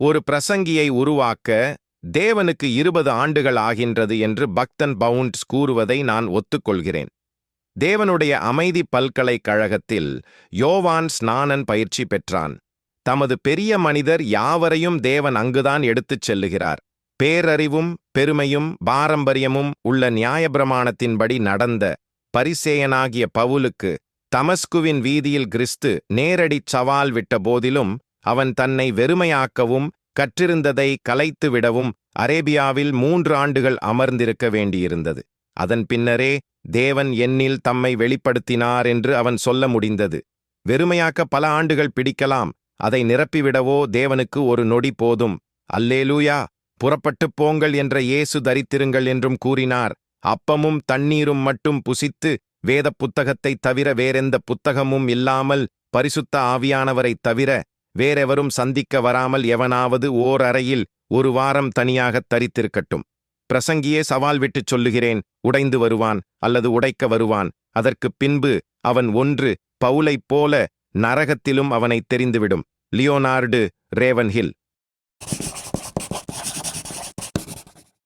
ஒரு பிரசங்கியை உருவாக்க தேவனுக்கு இருபது ஆண்டுகள் ஆகின்றது என்று பக்தன் பவுண்ட்ஸ் கூறுவதை நான் ஒத்துக்கொள்கிறேன். தேவனுடைய அமைதி பல்கலைக்கழகத்தில் யோவான் ஸ்நானன் பயிற்சி பெற்றான். தமது பெரிய மனிதர் யாவரையும் தேவன் அங்குதான் எடுத்துச் செல்லுகிறார். பேரறிவும் பெருமையும் பாரம்பரியமும் உள்ள நியாயபிரமாணத்தின்படி நடந்த பரிசேயனாகிய பவுலுக்கு தமஸ்குவின் வீதியில் கிறிஸ்து நேரடிச் சவால் விட்ட போதிலும் அவன் தன்னை வெறுமையாக்கவும் கற்றிருந்ததை கலைத்துவிடவும் அரேபியாவில் மூன்று ஆண்டுகள் அமர்ந்திருக்க வேண்டியிருந்தது. அதன் பின்னரே தேவன் என்னில் தம்மை வெளிப்படுத்தினார் என்று அவன் சொல்ல முடிந்தது. வெறுமையாக்க பல ஆண்டுகள் பிடிக்கலாம் அதை நிரப்பிவிடவோ தேவனுக்கு ஒரு நொடி போதும். அல்லேலூயா புறப்பட்டுப் போங்கள் என்ற இயேசு தரித்திருங்கள் என்றும் கூறினார். அப்பமும் தண்ணீரும் மட்டும் புசித்து வேத புத்தகத்தைத் தவிர வேறெந்த புத்தகமும் இல்லாமல் பரிசுத்த ஆவியானவரைத் தவிர வேறெவரும் சந்திக்க வராமல் எவனாவது ஓர் அறையில் ஒரு வாரம் தனியாகத் தரித்திருக்கட்டும். பிரசங்கியே சவால் விட்டுச் சொல்லுகிறேன் உடைந்து வருவான் அல்லது உடைக்க வருவான். அதற்குப் பின்பு அவன் ஒன்று பவுலைப் போல நரகத்திலும் அவனைத் தெரிந்துவிடும். Leonard Ravenhill.